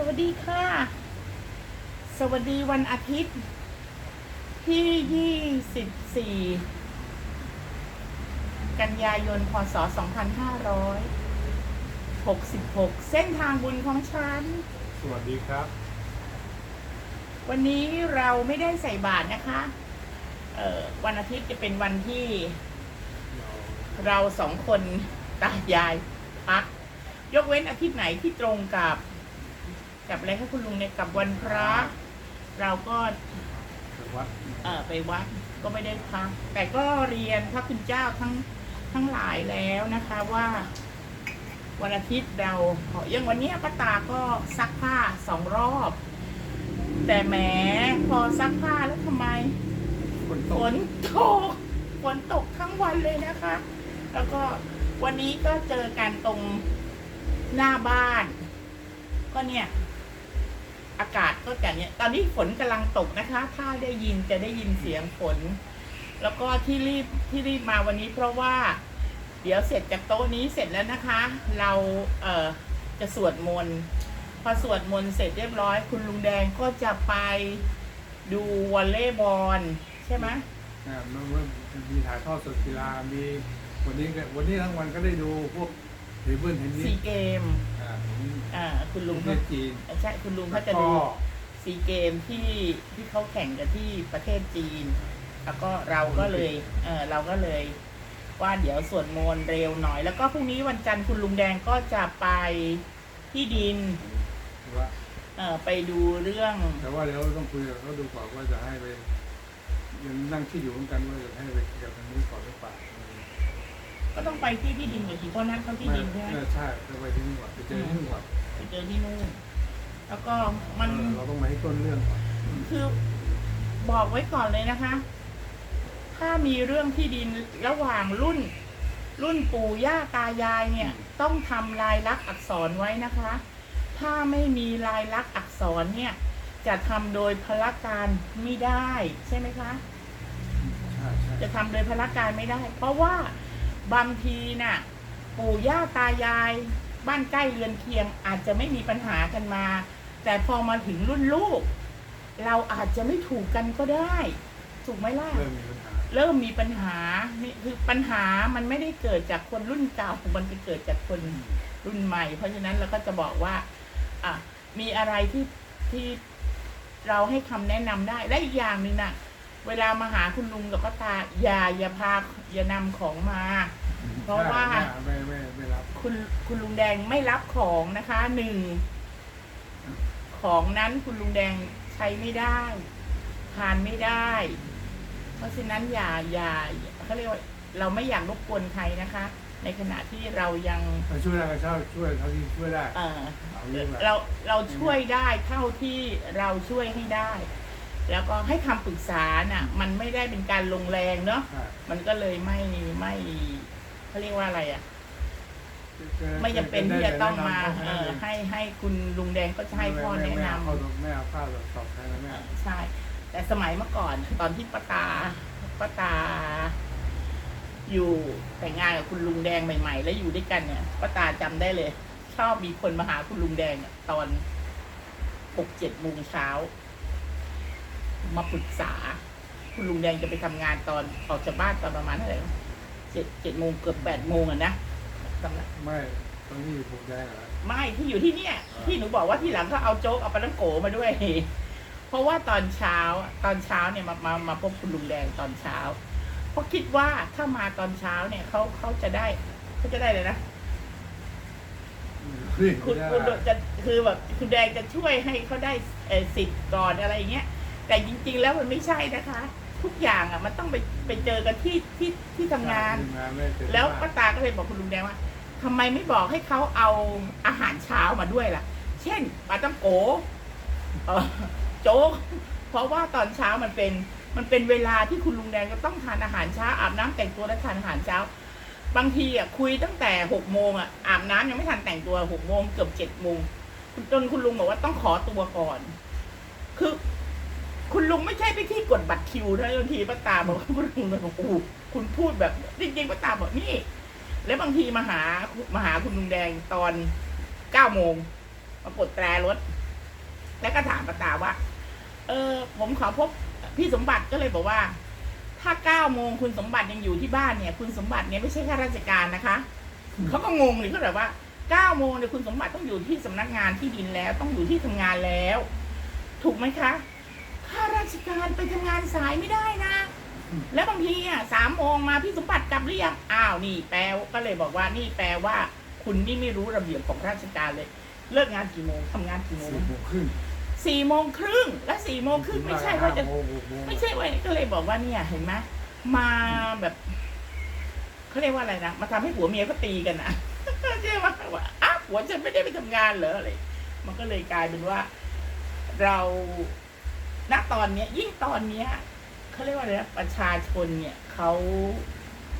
สวัสดีค่ะ สวัสดีวันอาทิตย์ ที่ 24 กันยายน พศ 2566 เส้นทางบุญของฉัน สวัสดีครับ วันนี้เราไม่ได้ใส่บาตรนะคะเอ่อวันอาทิตย์จะเป็นวันที่เราเราสองคนตายายพักยกเว้นอาทิตย์ไหนที่ตรงกับ กับอะไรคะคุณลุงเนี่ยกับวันพระ เราก็ไปวัดเออไปวัดก็ไม่ได้พักแต่ก็เรียนพระคุณเจ้าทั้งทั้งหลายแล้วนะคะว่า วันอาทิตย์เราอย่างวันเนี้ยป้าตาก็ซักผ้าสองรอบ แต่แหมพอซักผ้าแล้วทำไม ฝนตฝกนตกฝนตกทั้งวันเลยนะคะ แล้วก็วันนี้ก็เจอกันตรงหน้าบ้าน ก็เนี่ย อากาศก็จะเนี่ยตอนนี้ฝนกำลังตกนะคะ ถ้าได้ยินจะได้ยินเสียงฝน แล้วก็ที่รีบที่รีบมาวันนี้เพราะว่า เดี๋ยวเสร็จจากโต๊ะนี้เสร็จแล้วนะคะ เราเอ่อจะสวดมนต์พอสวดมนต์เสร็จเรียบร้อย คุณลุงแดงก็จะไปดูวอลเลย์บอลใช่ไหมอ่ามันมันมีถ่ายทอดสดกีฬามีวันนี้ก็วันนี้ทั้งวันก็ได้ดูพวกเทเบิลเทนนิซีสเกม อ่าของอ่า คุณลุงประเทเขาศจีนใช่คุณลุงแล้เขาวจะก็ดูซีเกมที่ที่เขาแข่งกันที่ประเทศจีน แล้วก็เราก็เลยเออเราก็เลย ว่าเดี๋ยวสวดมนต์เร็วหน่อย แล้วก็พรุ่งนี้วันจันทร์คุณลุงแดงก็จะไปที่ดินว่าเออไปดูเรื่อง แต่ว่าเดี๋ยวต้องคุยกับเขาดูก่อนว่าจะให้ไปยังนั่งคิดอยู่เหมือนกันว่าจะให้ไปกับทางนี้ก่อนหรือเปล่า ก็ต้องไปที่ที่ดินอยู่ที่เพราะนั้นเขาที่ดินใช่ไหมเออใช่จะไปที่นี่ก่อนไปเจอที่นี่ก่อนไปเจอที่นู่นแล้วก็มันเออเราต้องมาให้ต้นเรื่องก่อนคือบอกไว้ก่อนเลยนะคะ ถ้ามีเรื่องที่ดินระหว่างรุ่น รุ่นปู่ย่าตายายเนี่ย ต้องทำลายลักษณ์อักษรไว้นะคะ ถ้าไม่มีลายลักษณ์อักษรเนี่ย จะทำโดยพละการไม่ได้ ใช่ไหมคะ ใช่ใช่จะทำโดยพละการไม่ได้ เพราะว่า บางทีน่ะ ปู่ย่าตายาย บ้านใกล้เรือนเคียง อาจจะไม่มีปัญหากันมา แต่พอมาถึงรุ่นลูก เราอาจจะไม่ถูกกันก็ได้ ถูกไหมล่ะ เริ่มมีปัญหาเริ่มมีปัญหานี่คือปัญหามันไม่ได้เกิดจากคนรุ่นเก่ามันไปเกิดจากคนรุ่นใหม่ เพราะฉะนั้นเราก็จะบอกว่า อะมีอะไรที่ที่เราให้คำแนะนำได้และอีกอย่างหนึ่งน่ะ เวลามาหาคุณลุงกับป้าตาอย่าอย่าพาอย่านำของมา เพราะว่าใช่ไม่ไม่ไม่รับคุณคุณลุงแดงไม่รับของนะคะหนึ่งของนั้นคุณลุงแดงใช้ไม่ได้ทานไม่ได้ เพราะฉะนั้นอย่าอย่าเขาเรียกว่าเราไม่อยากรบกวนใครนะคะ ในขณะที่เรายังถ้าช่วยได้ก็ช่วยช่วยเท่าที่ช่วยได้เออเอาเรื่องแบบเราเราช่วยได้เท่าที่เราช่วยให้ได้ แล้วก็ให้คำปรึกษาน่ะ มันไม่ได้เป็นการลงแรงเนาะใช่มันก็เลยไม่ไม่เขาเรียกว่าอะไรอะ ไม่จำเป็นที่จะต้องมา เออให้ให้คุณลุงแดงก็จะให้พ่อแนะนไม่เอาข้อไม่เอาข้าวตอบแทนแล้วไม่เอาำใช่ แต่สมัยเมื่อก่อน ตอนที่ป้าตาป้าตา อยู่แต่งงานกับคุณลุงแดงใหม่ ๆ แล้วอยู่ด้วยกันเนี่ยป้าตาจำได้เลย ชอบมีคนมาหาคุณลุงแดงอะตอนหกเจ็ดโมงเช้า มาปรึกษา คุณลุงแดงจะไปทำงานตอนออกจากบ้านตอนประมาณเท่าไหร่เจ็ดเจ็ดโมงเกือบแปดโมงอะนะจำได้ไม่ตรงนี้อยู่ผมแดงเหรอไม่ที่อยู่ที่เนี่ยอ่าที่หนูบอกว่าที่หลังเขาเอาโจ๊กเอาปลาตั้งโกมาด้วย เพราะว่าตอนเช้าตอนเช้าเนี่ยมามามาพบคุณลุงแดงตอนเช้า เพราะคิดว่าถ้ามาตอนเช้าเนี่ยเขาเขาจะได้เขาจะได้เลยนะคือคุณคุณจะคือแบบคุณแดงจะช่วยให้เขาได้เอ่อสิทธิ์ก่อนอะไรอย่างเงี้ย แต่จริง ๆ แล้วมันไม่ใช่นะคะ ทุกอย่างอะมันต้องไปไปเจอกันที่ที่ที่ทำงาน แล้วป้าตาก็เลยบอกคุณลุงแดงว่าทำไมไม่บอกให้เขาเอาอาหารเช้ามาด้วยล่ะ เช่นปลาตั้งโกเอ่อโจ๊กเพราะว่าตอนเช้ามันเป็นมันเป็นเวลาที่คุณลุงแดงก็ต้องทานอาหารเช้าอาบน้ำแต่งตัวและทานอาหารเช้า บางทีอะคุยตั้งแต่หกโมงอะอาบน้ำยังไม่ทันแต่งตัวหกโมงเกือบเจ็ดโมงคุณจนคุณลุงบอกว่าต้องขอตัวก่อน คือ คุณลุงไม่ใช่ไปที่กดบัตรคิวนะบางทีป้าตาบอกว่าคุณลุงบอกโอ้คุณพูดแบบจริงๆป้าตาบอกนี่ แล้วบางทีมาหามาหาคุณลุงแดงตอนเก้าโมงมากดแตรรถ แล้วก็ถามป้าตาว่า เออ ผมขอพบพี่สมบัติก็เลยบอกว่า ถ้าเก้าโมงคุณสมบัติยังอยู่ที่บ้านเนี่ย คุณสมบัติเนี่ยไม่ใช่ข้าราชการนะคะเขาก็งงเลยเขาแบบว่าเก้าโมงเนี่ยคุณสมบัติต้องอยู่ที่สำนักงานที่ดินแล้ว ต้องอยู่ที่ทำงานแล้ว ถูกไหมคะ ข้าราชการไปทำงานสายไม่ได้นะ แล้วบางทีอะสามโมงมาพี่สมบัติกลับหรือยังอ้าวนี่แปลก็เลยบอกว่านี่แปลว่า คุณนี่ไม่รู้ระเบียบของราชการเลย เลิกงานกี่โมงทำงานกี่โมงสี่โมงครึ่งสี่โมงครึ่งและสี่โมงครึ่งไม่ใช่ว่าจะห้โมงหกโมงไม่ใช่ว่าก็เลยบอกว่าเนี่ยเห็นไหมมาแบบเขาเรียกว่าอะไรนะมาทำให้ผัวเมียเขาตีกันนะใช่ไหมว่าอ้าวผัวฉันไม่ได้ไปทำงานเหรออะไรมันก็เลยกลายเป็นว่า เรา ณตอนเนี้ย ยิ่งตอนเนี้ยเขาเรียกว่าอะไรนะประชาชนเนี่ยเขา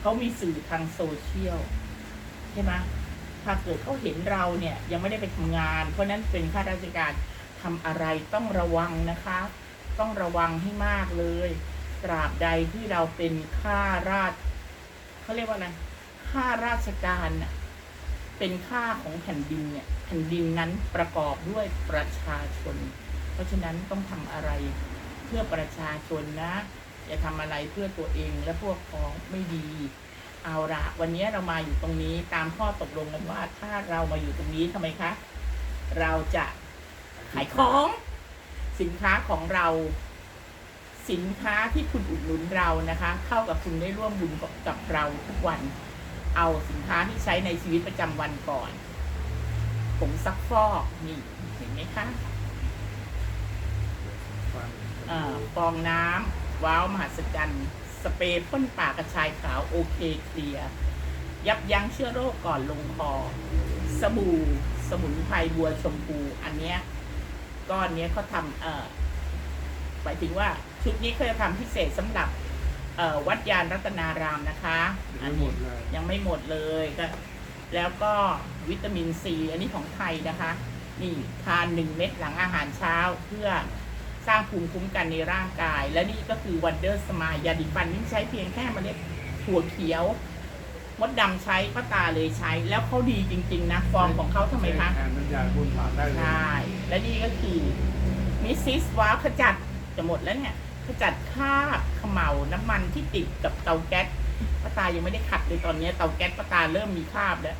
เขามีสื่อทางโซเชียลใช่ไหมถ้าเกิดเขาเห็นเราเนี่ย ยังไม่ได้ไปทำงาน เพราะนั้นเป็นข้าราชการทำอะไรต้องระวังนะคะ ต้องระวังให้มากเลยตราบใดที่เราเป็นข้าราชเขาเรียกว่าอะไรข้าราชการน่ะเป็นข้าของแผ่นดินเนี่ย แผ่นดินนั้นประกอบด้วยประชาชน เพราะฉะนั้นต้องทำอะไรเพื่อประชาชนนะ อย่าทำอะไรเพื่อตัวเองและพวกพ้องไม่ดี เอาละวันนี้เรามาอยู่ตรงนี้ตามข้อตกลงกันว่า ถ้าเรามาอยู่ตรงนี้ทำไมคะ เราจะขายของสินค้าของเรา สินค้าที่คุณอุดหนุนเรานะคะ เข้ากับคุณได้ร่วมบุญกับเราทุกวัน เอาสินค้าที่ใช้ในชีวิตประจำวันก่อนผงซักฟอกนี่เห็นไหมคะ ฟันอ่าฟองน้ำว้าว มหัศจรรย์ สเปรย์พ่นปากกระชายขาวโอเคเคลียร์ยับยั้งเชื้อโรคก่อนลงคอ สบู่สมุนไพรบัวชมพู อันเนี้ยก้อนเนี้ยเขาทำเอ่อหมายถึงว่าชุดนี้เขาจะทำพิเศษสำหรับเอ่อวัดยานรัตนารามนะคะยังอัไม่นหมนี้ดเลยยังไม่หมดเลยก็แล้วก็วิตามินซี อันนี้ของไทยนะคะ นี่ทานหนึ่งเม็ดหลังอาหารเช้าเพื่อ สร้างภูมิคุ้มกันในร่างกาย และนี่ก็คือวันเดอร์สมายยาดิฟันนี่ใช้เพียงแค่เมล็ดถั่วเขียวมดดำใช้ป้าตาเลยใช้ แล้วเขาดีจริง ๆ นะ ฟอร์มของเขาทำไมคะแทนน้ำยาบนปากได้เลยใช่และนี่ก็คือมิสซิสว้าวขจัดจะหมดแล้วเนี่ยขจัดคราบเขมเหลาน้ำมันที่ติดกับเตาแก๊สป้าตายังไม่ได้ขัดเลยตอนนี้เตาแก๊สป้าตาเริ่มมีคราบแล้ว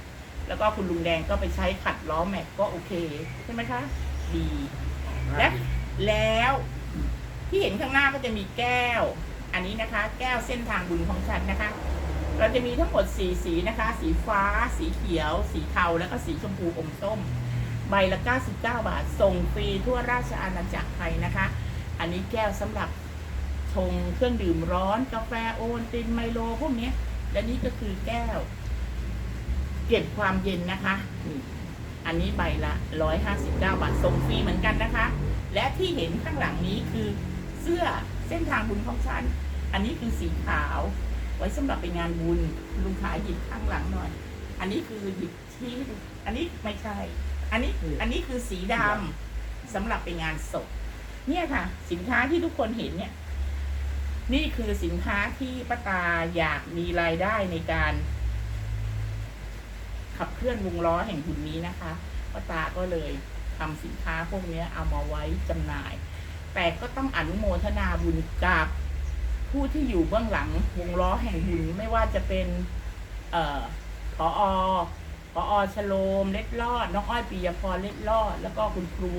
แล้วก็คุณลุงแดงก็ไปใช้ขัดล้อแม็กก็โอเค ใช่ไหมคะ ดีและ แล้วที่เห็นข้างหน้าก็จะมีแก้ว อันนี้นะคะ แก้วเส้นทางบุญของฉันนะคะ เราจะมีทั้งหมดสีสีนะคะ สีฟ้า สีเขียว สีเทาแล้วก็สีชมพูอมส้ม ใบละ 99 บาท ส่งฟรีทั่วราชอาณาจักรไทยนะคะ อันนี้แก้วสำหรับชงเครื่องดื่มร้อนกาแฟโอวัลตินไมโลพวกนี้และนี่ก็คือแก้ว เก็บความเย็นนะคะ อันนี้ใบละ 159 บาทส่งฟรีเหมือนกันนะคะ และที่เห็นข้างหลังนี้คือเสื้อเส้นทางบุญของฉัน อันนี้คือสีขาว ไว้สำหรับไปงานบุญลุงขายหยิบข้างหลังหน่อย อันนี้คือหยิบที่ให้ดูอันนี้ไม่ใช่ อันนี้อันนี้คือสีดำสำหรับไปงานศพเนี่ยค่ะ สินค้าที่ทุกคนเห็นเนี่ย นี่คือสินค้าที่ป้าตาอยากมีรายได้ในการ ขับเคลื่อนวงล้อแห่งบุญนี้นะคะป้าตาก็เลยทำสินค้าพวกนี้เอามาไว้จำหน่าย แต่ก็ต้องอนุโมทนาบุญกับผู้ที่อยู่เบื้องหลังวงล้อแห่งบุญไม่ว่าจะเป็นเอ่อพอพอชโลมเล็ดลอดน้องอ้อยปียพรเล็ดลอด แล้วก็คุณครู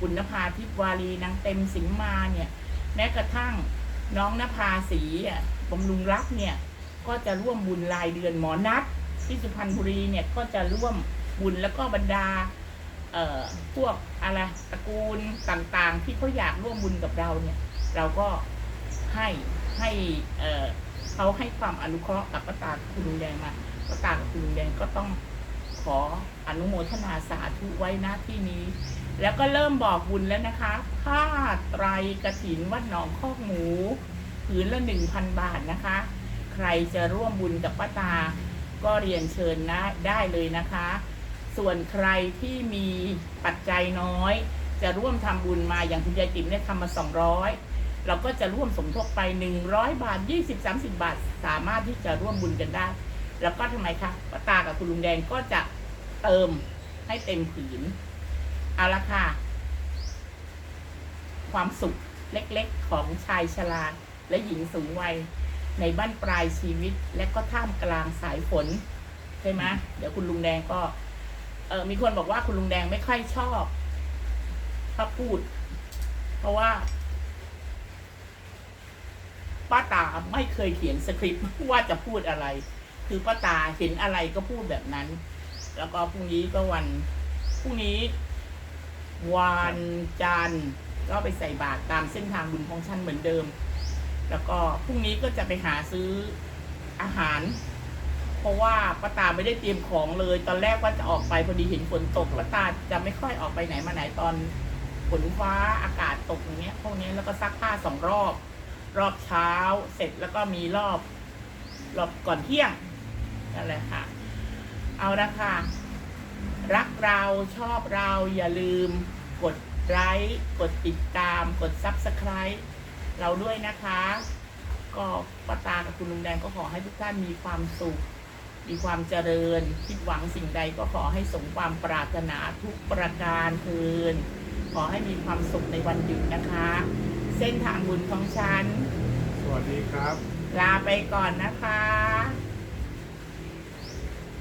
ปุณณภาทิพวารีนางเต็มสิงมาเนี่ย แม้กระทั่งน้องนภาสีบำรุงรักเนี่ย ก็จะร่วมบุญรายเดือนหมอนัด ที่สุพรรณบุรีเนี่ยก็จะร่วมบุญแล้วก็บรรดาเอ่อพวกอะไรตระกูลต่างๆ ที่เขาอยากร่วมบุญกับเราเนี่ย เราก็ให้ให้เอ่อเขาให้ความอนุเคราะห์กับป้าตาคุณลุงแดงมาป้าตาคุณลุงแดงก็ต้องขออนุโมทนาสาธุไว้ณที่นี้ แล้วก็เริ่มบอกบุญแล้วนะคะผ้าไตรกระถินวัดหนองคอกหมูผืนละหนึ่งพันบาทนะคะ ใครจะร่วมบุญกับป้าตา ก็เรียนเชิญนะได้เลยนะคะ ส่วนใครที่มีปัจจัยน้อย จะร่วมทำบุญมาอย่างคุณยายติ๋มเนี่ยทำมา 200 เราก็จะร่วมสมทบไป 100 บาท 20 30 บาท สามารถที่จะร่วมบุญกันได้ แล้วก็ทำไมคะป้าตากับคุณลุงแดงก็จะเติมให้เต็มผืนเอาละค่ะ ความสุขเล็กๆของชายชราและหญิงสูงวัย ในบ้านปลายชีวิตและก็ท่ามกลางสายฝนใช่ไหมเดี๋ยวคุณลุงแดงก็ เออมีคนบอกว่าคุณลุงแดงไม่ค่อยชอบถ้าพูด เพราะว่าป้าตาไม่เคยเขียนสคริปต์ว่าจะพูดอะไร คือป้าตาเห็นอะไรก็พูดแบบนั้น แล้วก็พรุ่งนี้ก็วันพรุ่งนี้ วันจันทร์ก็ไปใส่บาตรตามเส้นทางบุญของฉันเหมือนเดิม แล้วก็พรุ่งนี้ก็จะไปหาซื้ออาหาร เพราะว่าป้าตาไม่ได้เตรียมของเลย ตอนแรกว่าจะออกไปพอดีเห็นฝนตกป้าตาจะไม่ค่อยออกไปไหนมาไหนตอนฝนฟ้าอากาศตกอย่างเงี้ยพวกนี้แล้วก็ซักผ้าสองรอบ รอบเช้าเสร็จแล้วก็มีรอบ รอบก่อนเที่ยงนั่นแหละค่ะ เอาละค่ะ รักเราชอบเราอย่าลืมกดไลค์กดติดตามกด Subscribe เราด้วยนะคะ ก็ป้าตากับคุณลุงแดงก็ขอให้ทุกท่านมีความสุข มีความเจริญ คิดหวังสิ่งใดก็ขอให้สมความปรารถนาทุกประการเทินขอให้มีความสุขในวันหยุดนะคะ เส้นทางบุญของฉัน สวัสดีครับ ลาไปก่อนนะคะ